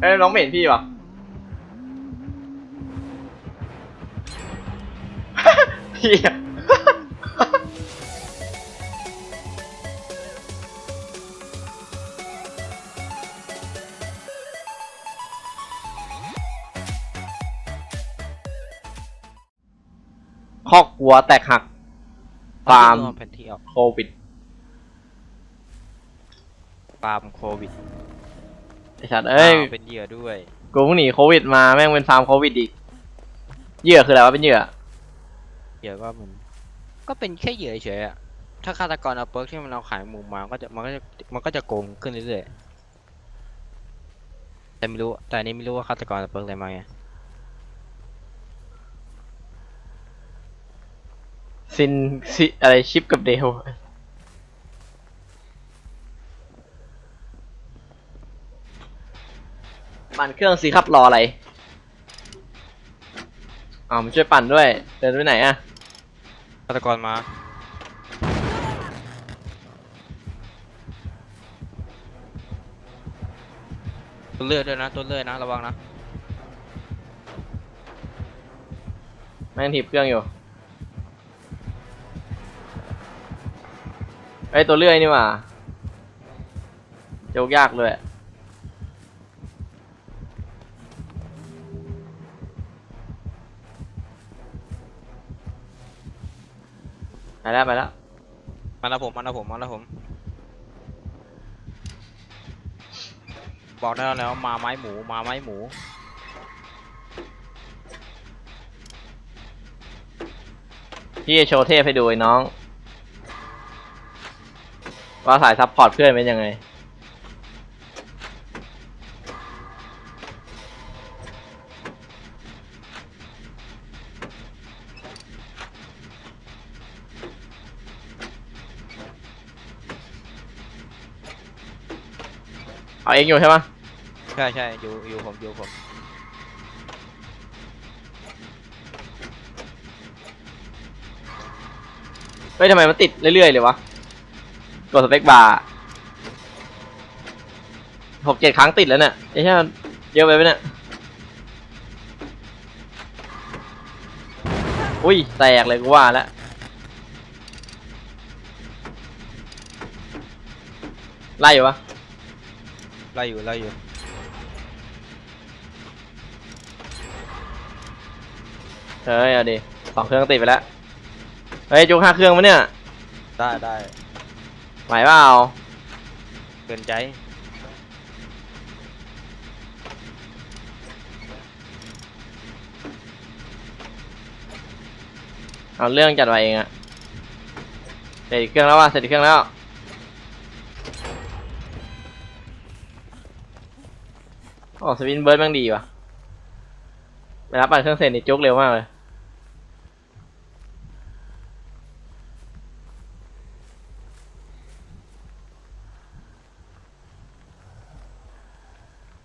เอ้ยน้องไม่เห็นพี่วะพี่อะคอกวัวแตกหักฟาร์มเอแผนที่ออกโควิด ฟาร์มโควิด ไอ้สัตว์เอ้ยาวเป็นเหยื่อด้วย กูเพิ่งหนีโควิดมาแม่งเป็นฟาร์มโควิดอีกเหยื่อคืออะไรวะเป็นเหยื่อ เหยื่อก็เหมือนก็เป็นแค่เหยื่อเฉยๆอะถ้าฆาตกรเอาเปิร์กที่มันเอาขายมุมมาก็จะมันก็จะมันก็จะโกงขึ้นเรื่อยๆแต่ไม่รู้แต่อันนี้ไม่รู้ว่าฆาตกรเอาเปิร์กอะไรมาไงซินซิอะไรชิปกับเดล ปั่นเครื่องสิครับรออะไรอ้าวมาช่วยปั่นด้วย เดินไปไหนอะฆาตกรมาตัวเลือดด้วยนะตัวเลือดนะระวังนะแม่งถีบเครื่องอยู่ไอยตัวเลื่อยนี่หว่าโจกยากเลย ไปแล้วไปแล้วมาแล้วผมมาแล้วผมมาแล้วผม บอกได้แล้วนะว่ามาไม้หมูมาไม้หมู พี่จะโชว์เทพให้ดูไอ้น้อง ว่าสายซัพพอร์ตเพื่อนเป็นยังไง เอาเองอยู่ใช่ไหมใช่ใช่อยู่อยู่ผมอยู่ผมเฮ้ยทำไมมันติดเรื่อยๆเลยวะกดสเปคบาร์หกเจ็ดครั้งติดแล้วเนี่ยไอ้เหี้ยเยอะไปไหมเนี่ยอุ้ยแตกเลยกูว่าแล้วไล่อยู่ปะไล่อยู่ไล่อยู่เฮ้ยเอาดิสองเครื่องติดไปแล้วเฮ้ยจุกห้าเครื่องมะเนี่ยได้ได้ไหวเปล่าเกินใจเอาเรื่องจัดไว้เองอะเสร็จอีกเครื่องแล้วว่ะเสร็จอีกเครื่องแล้ว โอ้สปินเบิร์ดม่งดีว่ะเวลาปั่นเครื่องเสร็จนี่จุกเร็วมากเลย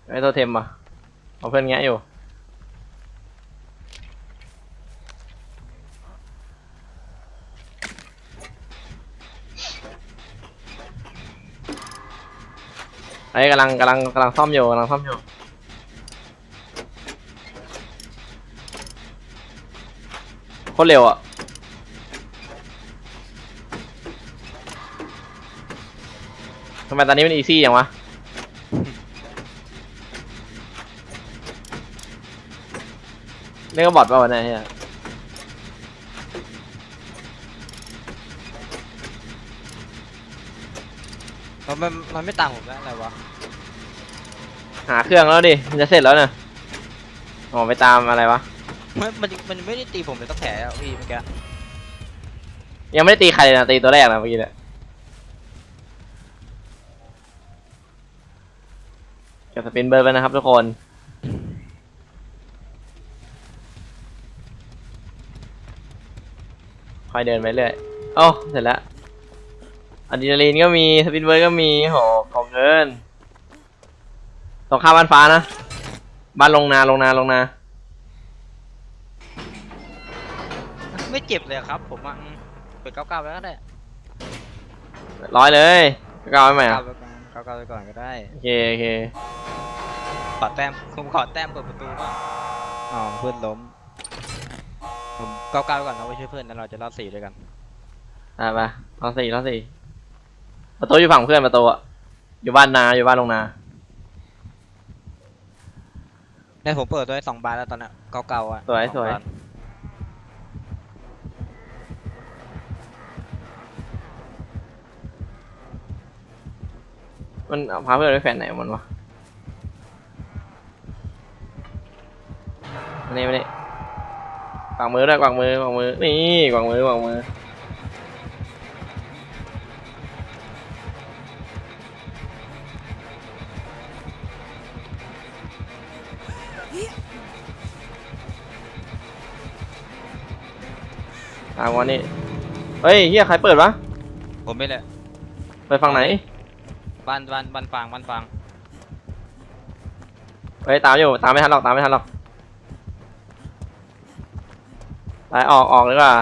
ไอ้ตัวเทมอะเอาเพื่อนแงะอยู่ไอ้กำลังกำลังกำลังซ่อมอยู่กำลังซ่อมอยู่ โคตรเร็วอะทำไมตอนนี้มันอีซี่อย่างวะ นี่ก็บอดป่าวะเนี่ยเฮียมันมันมันไม่ต่างผมแล้วอะไรวะ หาเครื่องแล้วดิ มันจะเสร็จแล้วเนี่ยอ๋อไปตามอะไรวะ มันมันมันไม่ได้ตีผมเลยตั้งแต่อะพี่เมื่อกี้ยังไม่ได้ตีใครเลยนะตีตัวแรกนะเมื่อกี้เนี่ยเก็บสปินเบิร์ดไปนะครับทุกคนคอยเดินไปเรื่อยโอ้เสร็จแล้วอะดรีนาลีนก็มีสปินเบิร์ดก็มีโหของเกินตรงข้ามบ้านฟ้านะ บ้านลงนาลงนาลงนา เจ็บเลยครับ ผมอะอืมเปิดเก้าเก้าไปก็ได้ร้อยเลยก็เอาไว้ใหม่เก้าอะไปก่อนเก้าเก้าไปก่อนก็ได้โอเคโอเคขอแต้มผมขอแต้มเปิดประตูบ้างอ๋อเพื่อนล้มผมก้าวๆก่อนเราไปช่วยเพื่อนแล้วเราจะรอดสี่ด้วยกันอะมาเอาสี่เอาสี่ประตูอยู่ฝั่งเพื่อนประตูอะอยู่บ้านนาอยู่บ้านลงนาเนี่ยผมเปิดด้วยสองบานแล้วตอนเนี้ยเก่าๆอะสวยองสวยบาน มันเอาพาเพื่อนไปแฟนไหนของมันวะมานี่มานี่กวางมือด้วยกวางมือกวางมือ นี่กวางมือกวางมือ ตามวันนี้เฮ้ยเฮียใครเปิดวะผมไม่เลยเปิดฝั่งไหน บ้านบ้านบ้านฟางบ้านฟางเฮ้ยตามอยู่ตามไม่ทันหรอกตามไม่ทันหรอกไปออกออกเลยว่า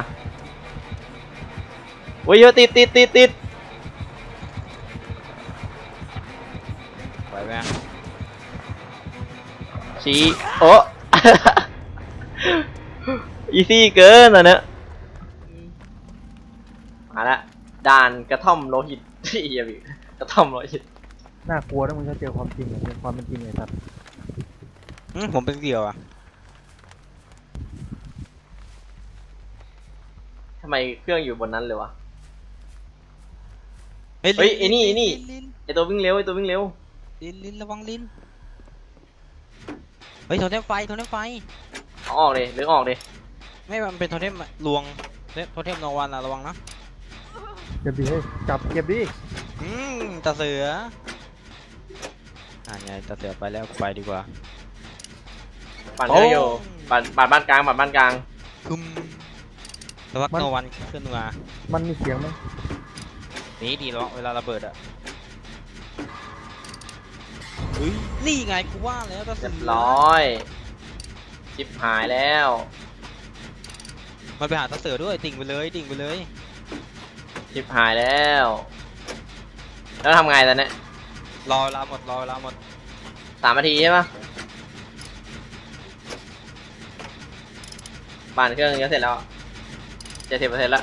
โอ้ยเยอะติดติดติดติดไหวไหมอะชี้โอ้ อีซี่เกินอะเนอะมาละด่านกระท่อมโลหิตเฮียบิก ระท่อมโลหิตน่ากลัวนะมึงจะเจอความจริงอะเจอความเป็นจริงไอ้สัตว์อืมผมเป็นเดี่ยวอะทำไมเครื่องอยู่บนนั้นเลยวะ เฮ้ยเฮ้ยลิ้ไอ้นี่ไอ้นี่ ลิ้นไอตัววิ่งเร็วไอตัววิ่งเร็ว ลิ้นลิ้นระวังลิ้นเฮ้ยโทรเทมไฟโทรเทมไฟ เอาออกเลยหรือออกเลยไม่มันเป็นโทรเทมลวงโทรเทมโนวันอะระวังนะ เก็บดิเฮ้ยจับเก็บดิอื มตาเสืออ่าไงตาเสือไปแล้วกูไปดีกว่า ปั่นเครื่องอยู่โอ้ปั่นปั่นบ้านกลางปั่นบ้านกลางคุมสักพักโนวันขึ้นมามันมีเสียงไหมหนีดีแล้วเวลาระเบิดอะเฮ้ยนี่ไงกูว่าแล้วตาเสืเรีอยบร้อยชิบหายแล้วมันไปหาตาเสือด้วยดิ่งไปเลยดิ่งไปเลย ชิบหายแล้ว แล้วทำไงตอนเนี้ยรอเวลาหมดรอเวลาหมดสามนาทีใช่ปะปั่นเครื่องจะเสร็จแล้วเจ็ดสิบเปอร์เซ็นต์ละ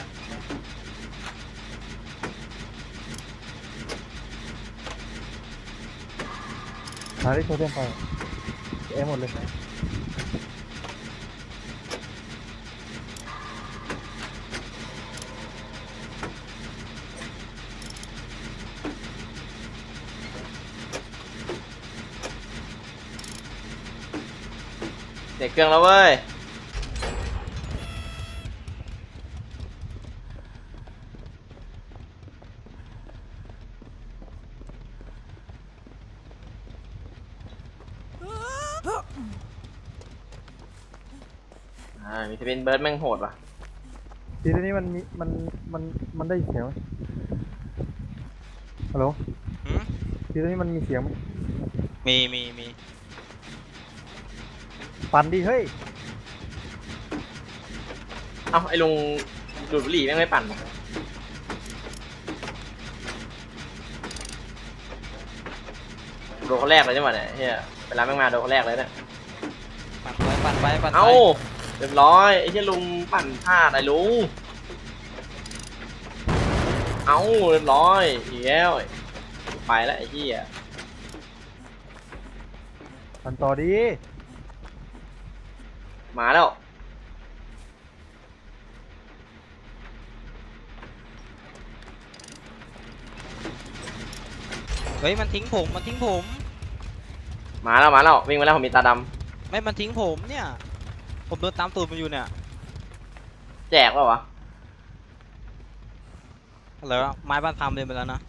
หาได้โทรเทมไฟเอ็มหมดเลย เสร็จเครื่องแล้วเว้ย อ่า มีสปินเบิร์ดแม่งโหดว่ะ ทีนี้มันมีมันมันมันได้เสียงไหมฮัลโหลหืม ทีนี้มันมีเสียงไหมมีมีมี ปั่นดิเฮ้ยเอ้าไอ้ลุงดูดบุหรี่แม่งไม่ปั่นวะโดนคนแรกเลยใช่ไหมเนี่ยเฮียเวลาแม่งมาโดนคนแรกเลยเนี่ย ปั่นไปปั่นไปปั่นไปเอ้าเรียบร้อยไอ้เฮียลุงปั่นพลาดไอ้ลุง เอ้าเรียบร้อยอีกแล้วไปแล้วไอ้เฮียปั่นต่อดิ มาแล้ว เฮ้ยมันทิ้งผมมันทิ้งผม มาแล้ว มาแล้ว วิ่งมาแล้วผมมีตาดไม่มันทิ้งผมเนี่ย ผมโดนตามตูดมันอยู่เนี่ยำแจกป่าวะอะไรวะไม้บ้านพามเดินไปแล้วนะ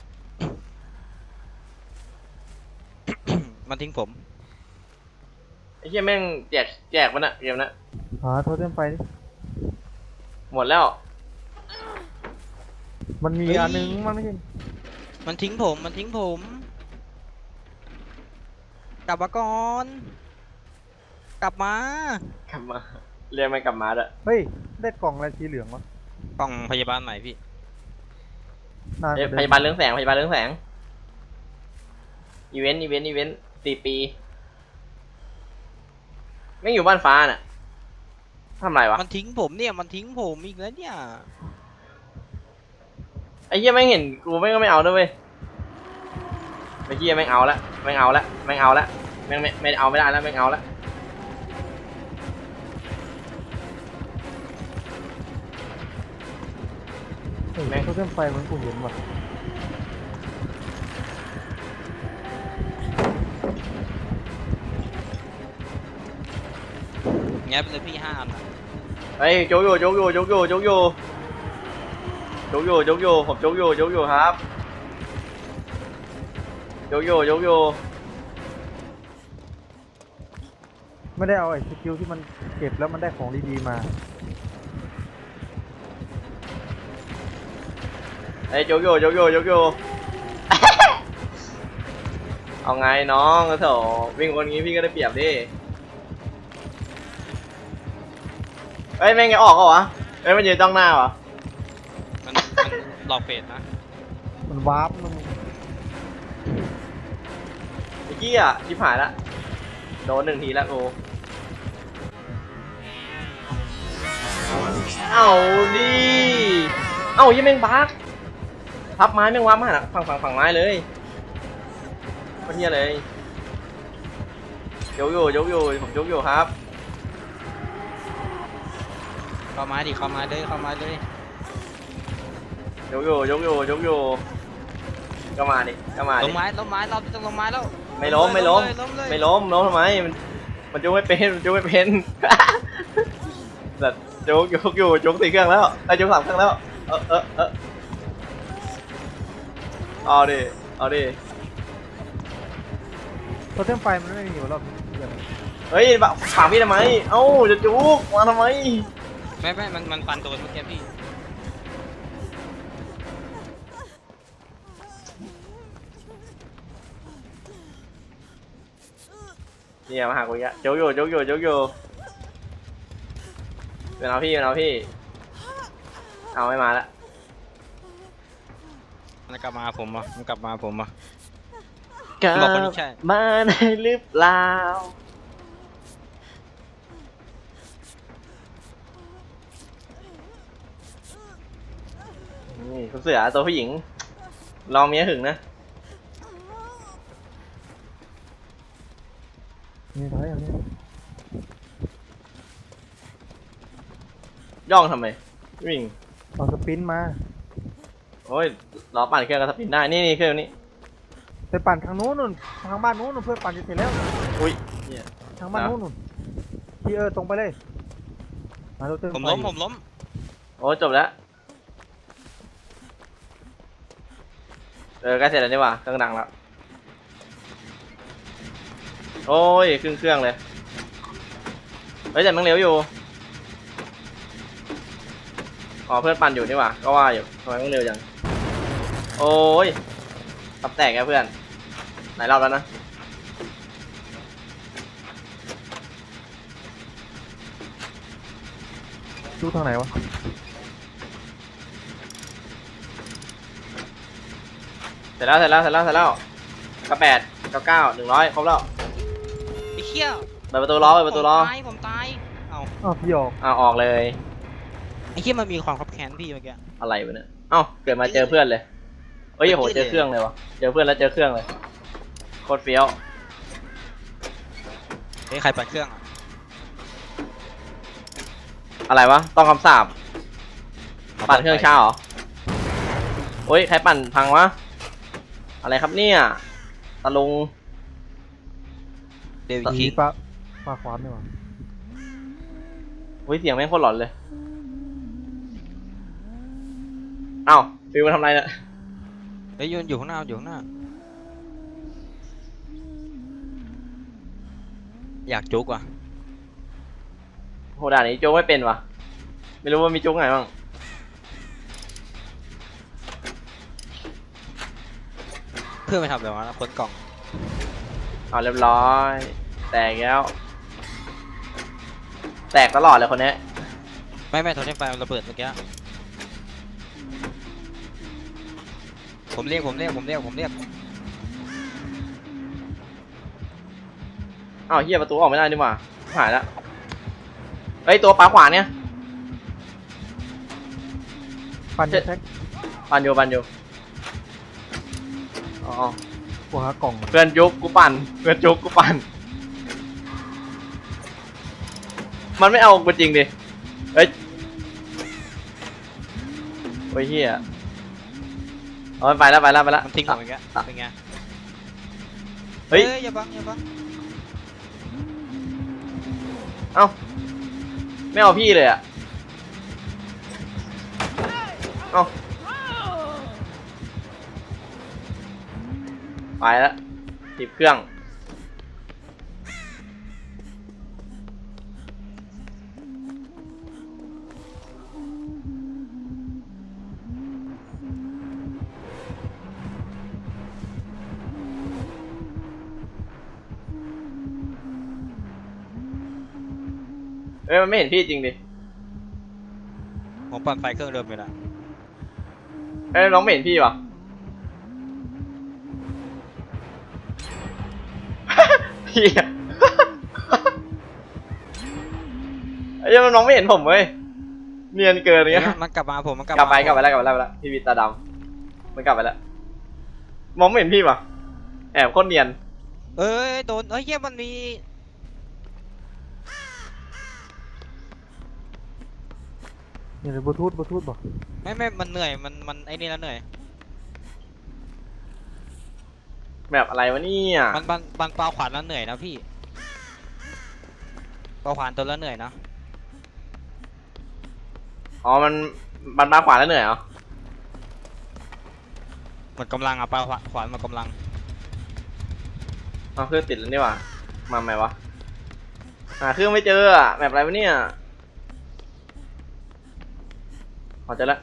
มันทิ้งผม ไอ้เฮียแม่งแจกแจกมันอะเกมนะหาโทรเทมไฟดิหมดแล้ว มันมีเฮ้ย อันนึงมันไม่ใช่มันทิ้งผม มันทิ้งผม กลับมาก่อน กลับมา กลับมา เรียกมันกลับมาด้วยเฮ้ย ได้กล่องอะไรสีเหลืองวะกล่องพยาบาลใหม่พี่ นานเอ้ยกว่พเดิมยาบาลเรื่องแสงพยาบาลเรื่องแสงอีเวนต์อีเวนต์อีเวนต์สี่ปี ไม่งอยู่บ้านฟ้าน่ะทำไรวะมันทิ้งผมเนี่ยมันทิ้งผมอีกแล้วเนี่ย ไอ้เหี้ยแม่งเห็นกูแม่งก็ไม่เอาด้วยเว้ยไอ้เหี้ยแม่งเอาละแม่งเอาละแม่งเอาละแม่งไม่ไม่เอาไม่ได้แล้วแม่งเอาละเฮ้ยโทเทมไฟเหมันกูเห็นว่ะ เงี้ยไปเลยพี่ห้าอันอะเฮ้ยโจกอยู่โจกอยู่โจกอยู่โจกอยู่โจกอยู่โจกอยู่ผมโจกอยู่โจกอยู่ครับโจกอยู่โจกอยู่ไม่ได้เอาไอ้สกิลที่มันเก็บแล้วมันได้ของดีๆมา เฮ้ยโจกอยู่โจกอยู่โจกอยู่ เอาไงน้องก็เถอะวิ่งคนงี้พี่ก็ได้เปรียบดิ เฮ้ยแม่งไงออกเหรอวะเฮ้ยมันยืนจ้องหน้าวะมันมันหลอกเฟดนะมันวาร์ปมันเมื่อกี้อะชิบหายละโดนหนึ่งทีแล้วกูเอาดิเอายี่แม่งบักพับไม้แม่งวับมาหาฝั่งฝั่งฝั่งไม้เลยคนเนี้ยเลยยกอยู่ยกอยู่ผมยกอยู่ครับ เข้ามาดิเข้ามาเลยเข้ามาเลยยกอยู่ยกอยู่ยกอยู่ก็มาดิก็มาลดิงไม้ลงไม้เราต้องลงไม้แล้วไม่ล้มไม่ล้มเลยล้มเลยไม่ล้มล้มทำไมมันมันยกไม่เป็นมันยกไม่เป็นแต่ยกยกอยู่ยกสี่เครื่องแล้วไอ้ยยกสามเครื่องแล้วเออเออเออเอาดิเอาดิโทเทมไฟมันไม่มีอยู่รอบนี้เดี๋ยวเฮ้ยบะฝากพี่ทำไมเอ้าจะจุกมาทำไม ไม่ไม่มันมันฟันโดนเมื่อกี้พี่เนี่ยมาหากูอีกแล้วยกอยู่ยกอยู่ยกอยู่เป็นเอาพี่เป็นเอาพี่ เอาไม่มาละมันกลับมาหาผมอะมันกลับมาหาผมอะ กลับอกคนนี้ใช่ มาได้หรือเปล่า นี่คุณเสือตัวผู้หญิง ลองเมียหึงนะนี่ถอยอย่างนี้ย่องทำไมวิ่งเอาสปรินต์มาโอ้ยล้อปั่นเครื่องกระสปินได้นี่นี่เครื่องนี้ไปปั่นทางนู้นนู่นทางบ้านนู้นนู่นเพื่อนปั่นจะเสร็จแล้วอุ้ยเนี่ยทางบ้านนู้นนู่นพี่เออตรงไปเลยมาโทเทมผมไฟล้มผมล้มโอ้จบแล้ว เออใกล้เสร็จแล้วนี่หว่าเครื่องดังแล้ว โอ้ยครึ่งเครื่องเลยเฮ้ยแต่มันเร็วอยู่ อ๋อเพื่อนปั่นอยู่นี่หว่าก็ว่าอยู่ทำไมมันเร็วจัง โอ้ยตับแตกแกเพื่อน หลายรอบแล้วนะดูทางไหนวะ เส ร็จแล้วเสร็จแล้วเสร็จแล้วเสร็จแล้วกระแปดกระเก้าหนึ่งร้อยครบแล้วไอ้เหี้ยเปิดประตูล้อเปิดประตูล้อผมตายผมตายเอ้าอ้าวพี่ออกอ่าออกเลย ไอ้เหี้ยมันมีความขับแค้นพี่เมื่อกี้อะไรวะเนี่ยเอ้าเกิดมาเจอเพื่อนเลยเฮ้ยโหเจอเครื่องเลยวะเจอเพื่อนแล้วเจอเครื่องเลยโคตรเฟี้ยวเฮ้ยใครปั่นเครื่องอะอะไรวะต้องคำสาบปั่นเครื่องเช้าเหรอโอ้ยใครปั่นพังวะ อะไรครับเนี่ยตะลุงเดวิดผีคิงปลาปลาขวานนี่หว่าเฮ้ยเสียงแม่งโคตรหลอนเลยเอ้าฟิวมาทำอะไรเนี่ยเฮ้ยอยืนอยู่ข้างหน้าอยู่ข้างหน้า อยากจุกว่ะโหด่านนี้โจ๊กไม่เป็นวะไม่รู้ว่ามีโจ๊กไหนบ้าง พื่อนไปทำแบบนั้นคนกล่องเอาเรียบร้อย แตกแล้ว แตกตลอดเลยคนเนี้ยไม่ไม่โทรเทมไฟมันระเบิดเมื่อกี้ผมเรียกผมเรียกผมเรียกผมเรียกอ้าวเฮียประตูออกไม่ได้นี่หว่าหายแล้วเฮ้ยตัวปลาขวาเนี่ย ปันเจ็ดแท็กปันอยู่ปันอยู่ อ๋อกูหากล่องเพื่อนจุกกูปั่น เพื่อนจุกกูปั่น มันไม่เอากูจริงดิ เฮ้ยโอ้ยเฮียเอามันไปแล้วไปแล้วไปแล้วมันทิ้งผมอีกแล้วอะเป็นไงเฮ้ย อย่าบังอย่าบังเอ้าไม่เอาพี่เลยอะ เอ้า ไปแล้วติดเครื่อง เอ้ยมันไม่เห็นพี่จริงดิ ผมปั่นไฟเครื่องเดิมอยู่นะเอ้ยน้องไม่เห็นพี่วะ พี่อะไอ้เหี้ยังน้องไม่เห็นผมเว้ยเนียนเกินเงี้ย มันกลับมาผมมันกลับกลับไปมากลับไปแล้วกลับไปแล้วกลับไปแล้วพี่วิตาดำมันกลับไปแล้วมองไม่เห็นพี่ปะแอบโคตรเนียน เอ้ยโดนเอ้ยเหี้ยมันมีเนี่ยบลูทูธบลูทูธบอกไม่ไม่มันเหนื่อยมันมันไอ้นี่แล้วเหนื่อย แบบอะไรวะเนี่ยมันมันมันปลาขวานแล้วเหนื่อยนะพี่ปลาขวานตัวแล้วเหนื่อยนะอ๋อมันบันมาขวาแล้วเหนื่อยเหรอหมดกำลังอะปลาขวานขวานหมดกำลังเอาเครื่องติดแล้วนี่หว่ามาไหมวะหาเครื่องไม่เจออะแบบอะไรวะเนี่ยพอเจอแล้ว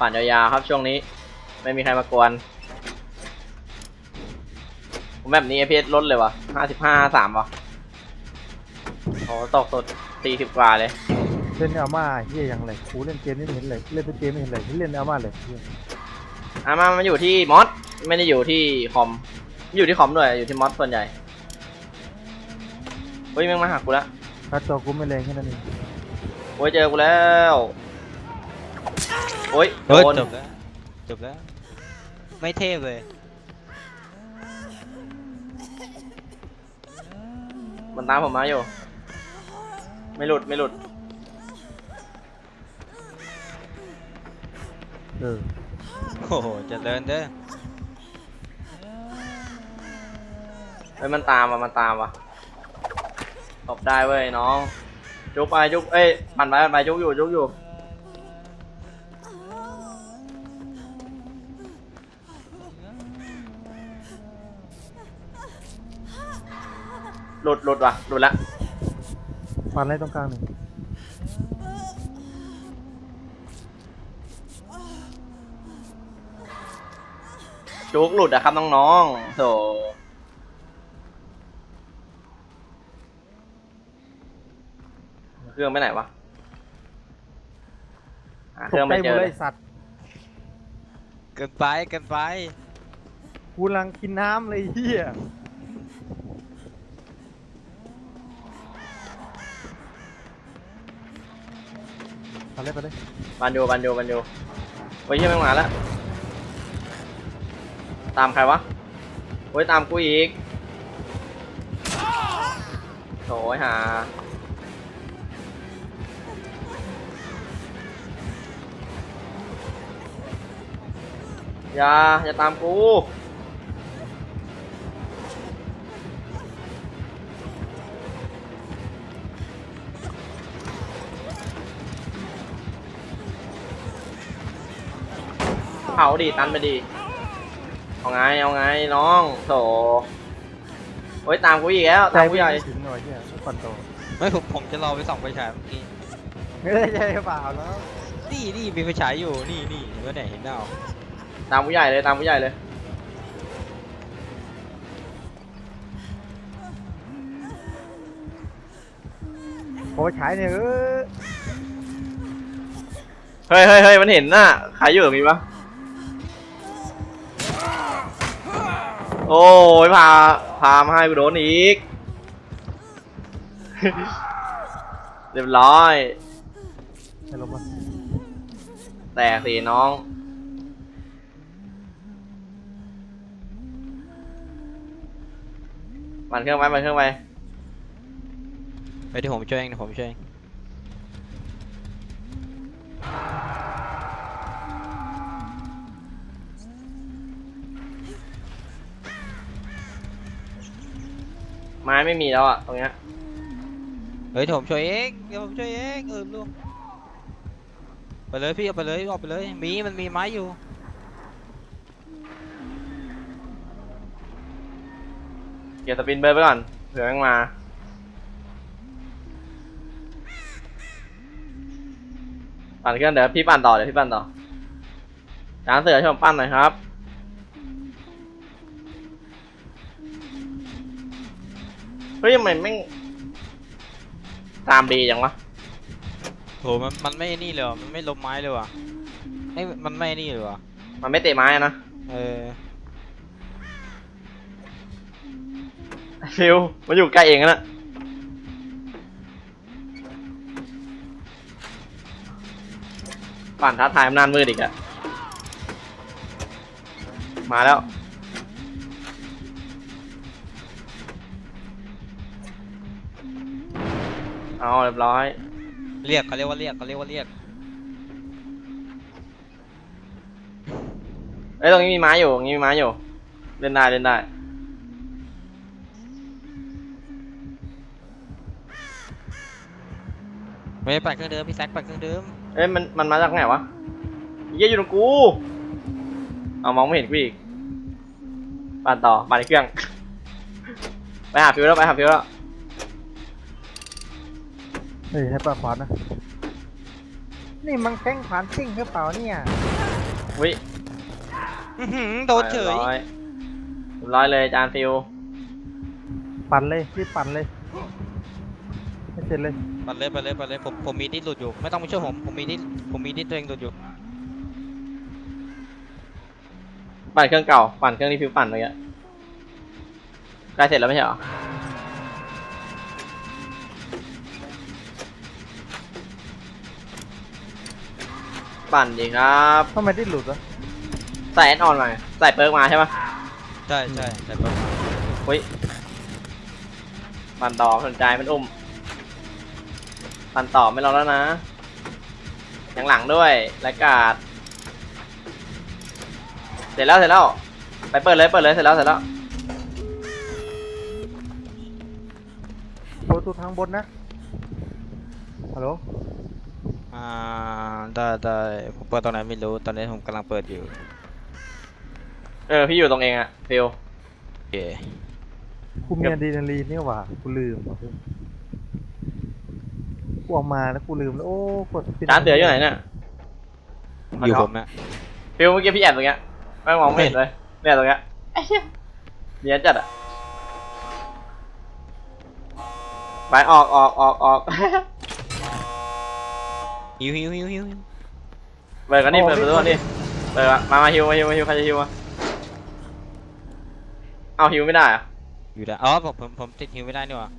ปั่นยาวๆครับช่วงนี้ ไม่มีใครมากวนผมแบบนี้ FPS ลดเลยวะห้าสิบห้าสามวะโอ้ตกสดสี่สิบกว่าเลย เล่นอาม่าเฮียยังเลยกูเล่นเกมนี่ไม่เห็นเลยเล่นเป็นเกมไม่เห็นเลยเล่นอาม่าเลยเหี้ยอะมามันอยู่ที่มอสไม่ได้อยู่ที่คอมไม่อยู่ที่คอมด้วยอยู่ที่มอสส่วนใหญ่เฮ้ยแม่งมาหากูแล้วถ้าจอกูไม่แรงแค่นั้นเองโอ้ยเจอกูแล้ว โอ้ยโดเฮ้ยนจบแล้วจบแล้ว ไม่เท่เลยมันตามผมมาอยู่ ไม่หลุดไม่หลุด เออโอ้โหเจะเดินเด้อเฮ้ยมันตามว่ะมันตามว่ะตบได้เว้ยน้อง จุกไปจุกเอ้ยปั่นไปปั่นไปจุกอยู่จุกอยู่ หลุดหลุดว่ะหลุดละปันอะไรตรงกลางหนึ่งจุกหลุดอะครับน้องๆโถเครื่องไปไหนวะหาเคตรื่องกใจไม่หมเจดอเลเลยยสัตว์เกินไปเกินไปกูกำลังกินน้ำเลยเฮีย ไปเลยไปเลยบันโยบันโยบันโยโอ้ยเฮียแม่งมาแล้ว ตามใครวะโอ้ยตามกูอีกโถ่ไอ้หาอย่าอย่าตามกู เผาดิตันไปดิเอาไงเอาไงน้องโถโอ้ยตามกูอีกแล้วใจตามกูไม่ใหญ่ถึงหน่อยเฮียปันโตไม่ผมผมจะรอไปส่องไฟฉายเมื่อกี้ไม่ได้ใจเปล่าแล้วนี่นี่มีไฟฉายอยู่นี่นี่เห็นไหมเนี่ยเห็นเปล่าตามกูใหญ่เลยตามกูใหญ่เลยพอไปฉายเนี่ยเออเฮ้ยเฮ้ยเฮ้ยมันเห็นน่ะใครอยู่ตรงนี้ปะ โอ้ยพาพามาให้กูโดนอีก เรียบร้อยให้ลงมาแตกสิน้องปั่นเครื่องไปปั่นเครื่องไป ไปที่ผมช่วยเองเดี๋ยวผมช่วยเอง ม้ไม่มีแล้วอะตรงเนี้ยเฮ้ยเดี๋ยวผมช่วยเองเดี๋ยวผมช่วยเองเออลุงไปเลยพี่เอาไปเลยออกไปเลยมีมันมีไม้อยู่เก็บสปินเบอร์ไปก่อนเผื่อแม่งมา ปั่นเครื่องเดี๋ยวพี่ปั่นต่อเดี๋ยวพี่ปั่นต่อจานเสือช่วยผมปั่นหน่อยครับ เฮ้ยทำไมแม่งตามดีจังวะโหมันมันไม่นี่เลยว่ะมันไม่ล้มไม้เลยว่ะไอ้ยมันไม่นี่เลยว่ะมันไม่เตะไม้อะนะเออฟิวมันอยู่ใกล้เองอะนะปั่นท้าทายอำนาจมืดอีกอะมาแล้ว เอาเรียบร้อยเรียกเขาเรียกว่าเรียกเขาเรียกว่าเรียกเอ้ยตรงนี้มีไม้อยู่ตรงนี้มีไม้อยู่ เล่นได้เล่นได้ ไม่ปั่นเครื่องเดิมพี่แซกปั่นเครื่องเดิมเอ้ยมันมันมาจากไหนวะเยี่ยอยู่ตรงกูเอามองไม่เห็นกูอีกปั่นต่อปั่นในเครื่อง ไปหาฟิวแล้วไปหาฟิวแล้ว เฮ้ยให้ปลาขวานนะ นี่มันแข้งขวานซิ่งหรือเปล่าเนี่ย วิอื้อหือโดนเฉยรีบร้อยเรียบร้อยเลยจานฟิวปั่นเลยรีบปั่นเลยให้เสร็จเลยปั่นเลยปั่นเลยปั่นเลยผมผมมีดิสหลุดอยู่ ไม่ต้องมาช่วยผม ผมมีดิสผมมีดิสตัวเองหลุดอยู่ปั่นเครื่องเก่าปั่นเครื่องที่ฟิวปั่นเมื่อกี้ใกล้เสร็จแล้วไม่ใช่เหรอ ปั่นดีครับทำไมได้หลุดวะใส่แอดออนมาใส่เปิร์กมาใช่ปะใช่ใช่แต่ปั่นอุ้ยปั่นต่อสนใจมันอุ้มปั่นต่อไม่รอแล้วนะอย่างหลังด้วยรายการเสร็จแล้วเสร็จแล้วไปเปิดเลยเปิดเลยเสร็จแล้วเสร็จแล้วประตูทางบนนะฮัลโหล อ่าได้ได้ผมเปิดตรงไหนไม่รู้ตอนนี้ผมกำลังเปิดอยู่เออพี่อยู่ตรงเองอะฟิลโอเคกูมีอะดรีนาลีนนี่หว่ากูลืมว่ะกูเอามาแล้วกูลืมแล้วโอ้กดปิดจานเสืออยู่ไหนเนี่ยอยู่ผมนะฟิลเมื่อกี้พี่แอบตรงเนี้ยไม่มองไม่เห็นเลยเนี่ยตรงเนี้ยไอ้เหี้ยเนียนจัดอะไปออกออกออกออก ฮิวฮิวฮิวฮิวเปิดกันนี่เปิดประตูก่อนนี่เปิดมามามาฮิวมาฮิวมาฮิวใครจะฮิวมาเอาฮิวไม่ได้อะอยู่ได้อ๋อผมผมผมติดฮิวไม่ได้นี่หว่า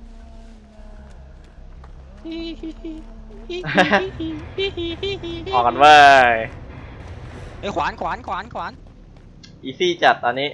ออกกันเว้ยเอ้ยขวานขวานขวานขวาน อีซี่จัดตอนนี้